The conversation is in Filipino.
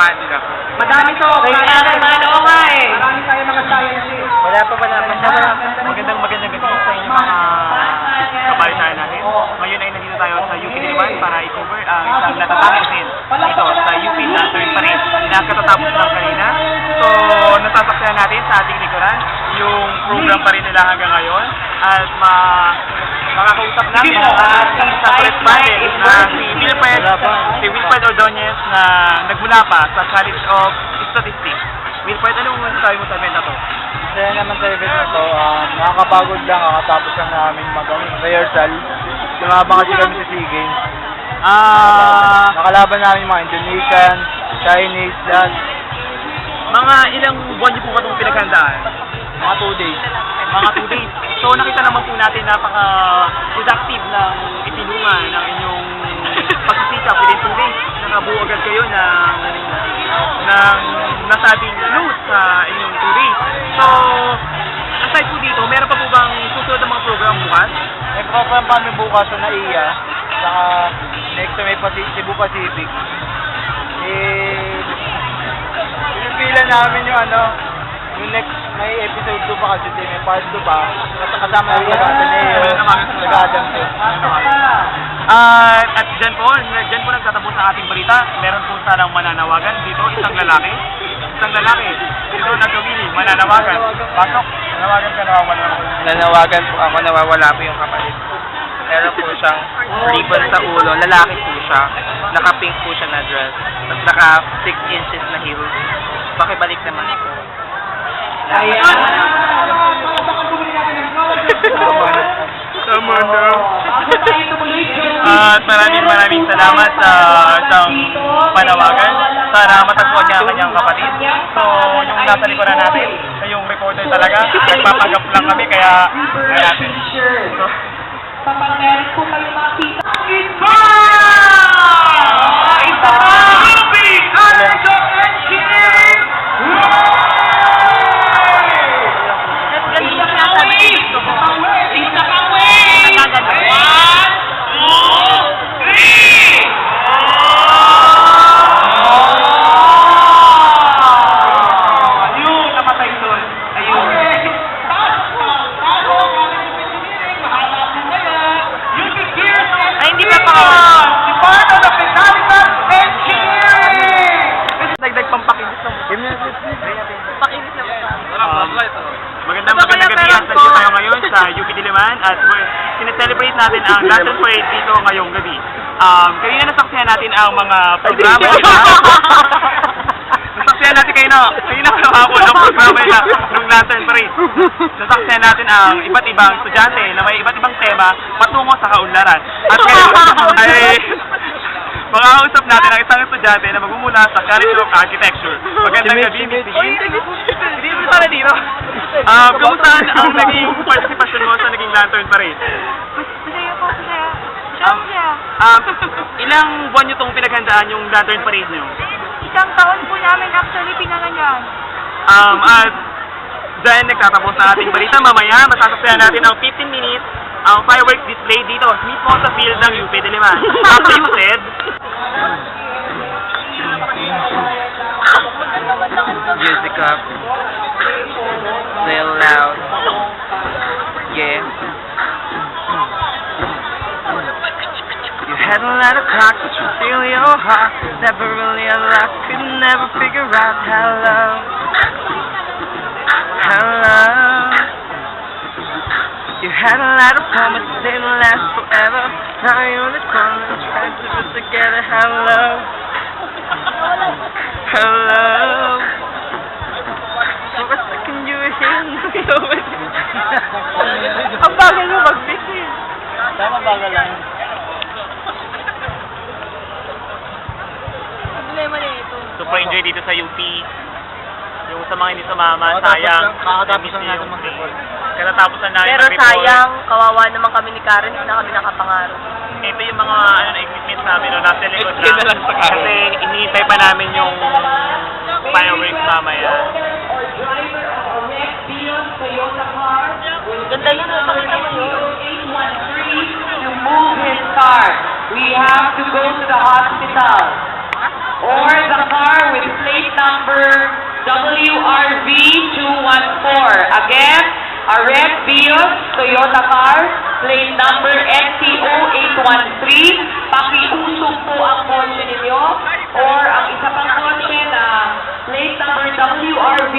samahan nila. Madami to. Kaya nga, man, oo nga eh. Marami tayo mga science eh. Wala pa, wala pa. Magandang magandang gabi sa inyo mga kabalitaan natin. Ngayon ay nandito tayo sa UP Diliman para i-cover ang isang natatapos din dito sa UP Lantern pa rin. Nakatatapos lang kanina. So, nasasaksihan natin sa ating likuran yung program pa rin nila hanggang ngayon. At ma ang ating sa correspondent na si Wilfred, si Wilfred Ordonez na nagmula pa sa College of Statistics. Wilfred, anong masasabi mo sa event na to? Kaya naman sa event na to, um, nakakapagod lang, kakatapos lang namin mag ano, rehearsal. Lumabang kasi kami sa SEA Games. Ah, Nakalaban namin mga Indonesian, Chinese, lahat. mga ilang buwan niyo po itong pinaghandaan? Mga 2 days. Mga 2 days. So nakita naman po natin napaka-productive ng itinungan ng inyong pagsisikap within 2 days. Nakabuo agad kayo ng ng nasabing loot sa inyong 2 days. So, aside po dito, meron pa po bang susunod na mga program bukas? May program pa kami bukas sa NAIA, saka next sa may Pacific, Cebu Pacific. Eh, pinipilan namin yung ano, yung next, may episode 2 pa kasi, may part 2 pa. Kasama namin yung Ateneo, Tagadam to. At at dyan po, dyan po nagtatapos ang ating balita. Meron po sanang mananawagan dito, isang lalaki. Isang lalaki. Dito nagkawili, mananawagan. Pasok, nanawagan ka nawawala ako. Nanawagan po ako, nawawala po yung kapatid. Meron po siyang ribbon sa ulo, lalaki po siya. Naka-pink po siya na dress. Tapos naka 6 inches na heels. Pakibalik naman po. Tama na. At maraming maraming salamat sa isang panawagan. Sana matagpuan niya ang kanyang kapatid. So, yung nasa likuran natin, yung recorder talaga, nagpapagap lang kami, kaya kaya natin. So, meron po kayo makita. Iba! Pampakinis ng Pakinis na ba? Um, magandang kaya magandang gabi at nandito tayo ngayon sa UP Diliman at we're sineselebrate natin ang Lantern Parade dito ngayong gabi. Um, kanina nasaksihan natin ang mga programa nila. nasaksihan natin kayo na, kanina kahapon ang programa nila ng Lantern Parade. Nasaksihan natin ang iba't ibang estudyante na may iba't ibang tema patungo sa kaunlaran. At ngayon ay makakausap natin ang isang estudyante na magmumula sa College of Architecture. Magandang gabi, Miss Higgy. Hindi mo para dito. Ah, kamusta ang naging participation mo sa naging Lantern Parade? Masaya po, masaya. Um, Masaya. um, ilang buwan nyo itong pinaghandaan yung Lantern Parade nyo? Isang taon po namin actually pinanganyan. Um, at dahil nagtatapos na ating balita, mamaya masasaksihan natin ang 15 minutes ang fireworks display dito mismo sa field ng UP Diliman. After you said, Music up. Play loud. Yeah. You had a lot of talk, but you feel your heart. Never really unlocked, could never figure out how love. How love. You had a lot of promises, didn't last forever. Now you're in the corner, trying to put together how love. How love. For a second you with me. Ang bagal mo mag-busy. Tama bagal lang. Problema na ito. super enjoy dito sa UP. Yung sa mga hindi sumama, sayang. kakatapos lang natin mag-report katatapos na namin Pero mag-report. sayang, kawawa naman kami ni Karen, hindi na kami nakapangarap. Ito yung mga ano, equipment namin, no, nasa likod na. Ito na lang sa Karen. Kasi hinihintay pa namin yung fireworks mamaya. Ganda yun, oh, pakita mo yun. You move his car. We have to go to the hospital. Or the car with plate number WRV214. Again, a red Vios Toyota car, plate number FTO813. Pakiusog po ang kotse ninyo or ang isa pang kotse na plate number WRV.